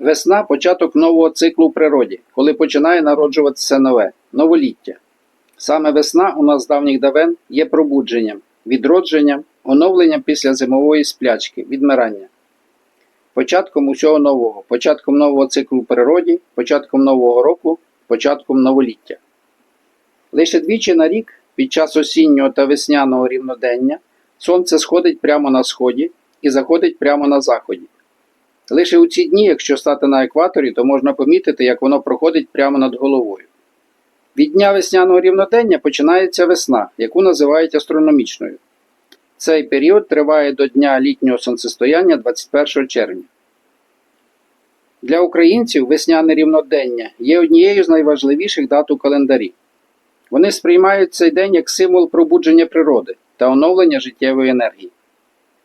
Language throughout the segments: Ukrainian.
Весна початок нового циклу в природі, коли починає народжуватися нове новоліття. Саме весна у нас з давніх давен є пробудженням, відродженням, оновленням після зимової сплячки, відмирання. Початком усього нового, початком нового циклу в природі, початком нового року, початком новоліття. Лише двічі на рік, під час осіннього та весняного рівнодення, сонце сходить прямо на сході і заходить прямо на заході. Лише у ці дні, якщо стати на екваторі, то можна помітити, як воно проходить прямо над головою. Від дня весняного рівнодення починається весна, яку називають астрономічною. Цей період триває до дня літнього сонцестояння 21 червня. Для українців весняне рівнодення є однією з найважливіших дат у календарі. Вони сприймають цей день як символ пробудження природи та оновлення життєвої енергії.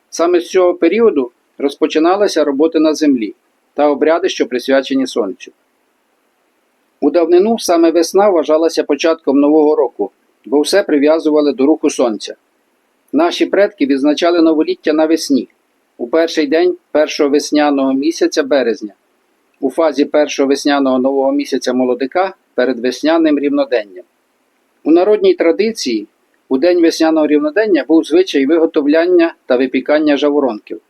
Саме з цього періоду розпочиналася робота на землі та обряди, що присвячені сонцю. У давнину саме весна вважалася початком нового року, бо все прив'язували до руху сонця. Наші предки відзначали новоліття навесні, у перший день першого весняного місяця березня, у фазі першого весняного нового місяця молодика перед весняним рівноденням. У народній традиції у день весняного рівнодення був звичай виготовляння та випікання жаворонків.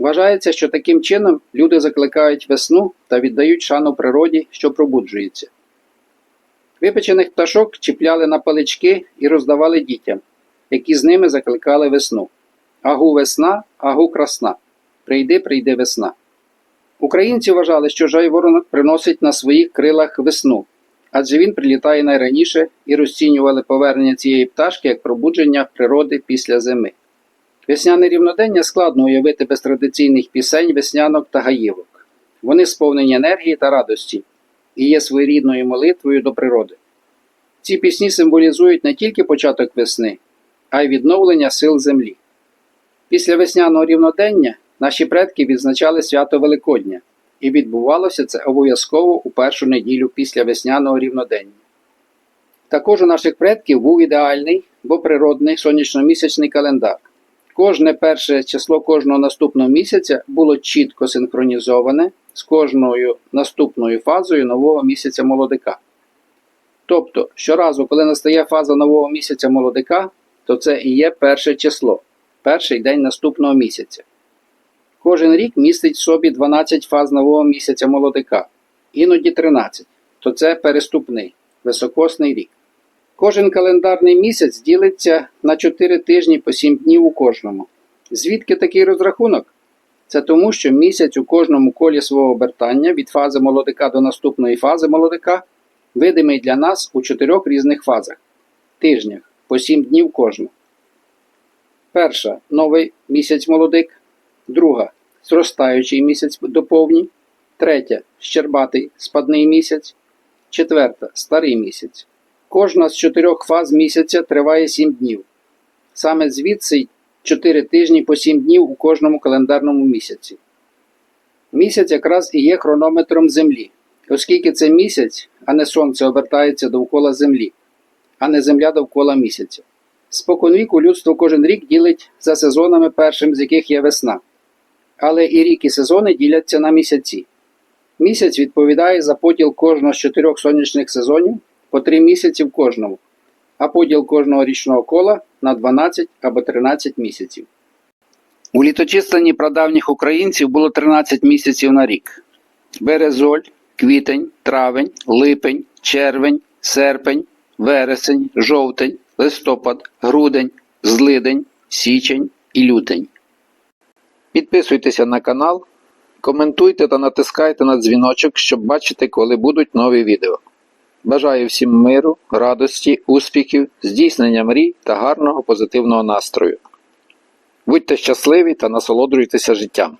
Вважається, що таким чином люди закликають весну та віддають шану природі, що пробуджується. Випечених пташок чіпляли на палички і роздавали дітям, які з ними закликали весну. Агу весна, агу красна. Прийди, прийди весна. Українці вважали, що жайворонок приносить на своїх крилах весну, адже він прилітає найраніше і розцінювали повернення цієї пташки як пробудження природи після зими. Весняне рівнодення складно уявити без традиційних пісень, веснянок та гаївок. Вони сповнені енергії та радості і є своєрідною молитвою до природи. Ці пісні символізують не тільки початок весни, а й відновлення сил землі. Після весняного рівнодення наші предки відзначали свято Великодня, і відбувалося це обов'язково у першу неділю після весняного рівнодення. Також у наших предків був ідеальний, бо природний сонячно-місячний календар. Кожне перше число кожного наступного місяця було чітко синхронізоване з кожною наступною фазою нового місяця молодика. Тобто, щоразу, коли настає фаза нового місяця молодика, то це і є перше число, перший день наступного місяця. Кожен рік містить в собі 12 фаз нового місяця молодика, іноді 13, то це переступний, високосний рік. Кожен календарний місяць ділиться на 4 тижні по 7 днів у кожному. Звідки такий розрахунок? Це тому, що місяць у кожному колі свого обертання від фази молодика до наступної фази молодика видимий для нас у чотирьох різних фазах тижнях по 7 днів кожна. Перша новий місяць молодик, друга зростаючий місяць доповній, третя щербатий спадний місяць, четверта старий місяць. Кожна з чотирьох фаз місяця триває 7 днів. Саме звідси й 4 тижні по 7 днів у кожному календарному місяці. Місяць якраз і є хронометром Землі, оскільки це місяць, а не Сонце обертається довкола Землі, а не Земля довкола місяця. Споконвіку людство кожен рік ділить за сезонами, першим з яких є весна. Але і рік і сезони діляться на місяці. Місяць відповідає за поділ кожного з чотирьох сонячних сезонів по 3 місяці в кожному, а поділ кожного річного кола на 12 або 13 місяців. У літочисленні прадавніх українців було 13 місяців на рік: березоль, квітень, травень, липень, червень, серпень, вересень, жовтень, листопад, грудень, злидень, січень і лютень. Підписуйтеся на канал, коментуйте та натискайте на дзвіночок, щоб бачити, коли будуть нові відео. Бажаю всім миру, радості, успіхів, здійснення мрій та гарного позитивного настрою. Будьте щасливі та насолоджуйтеся життям.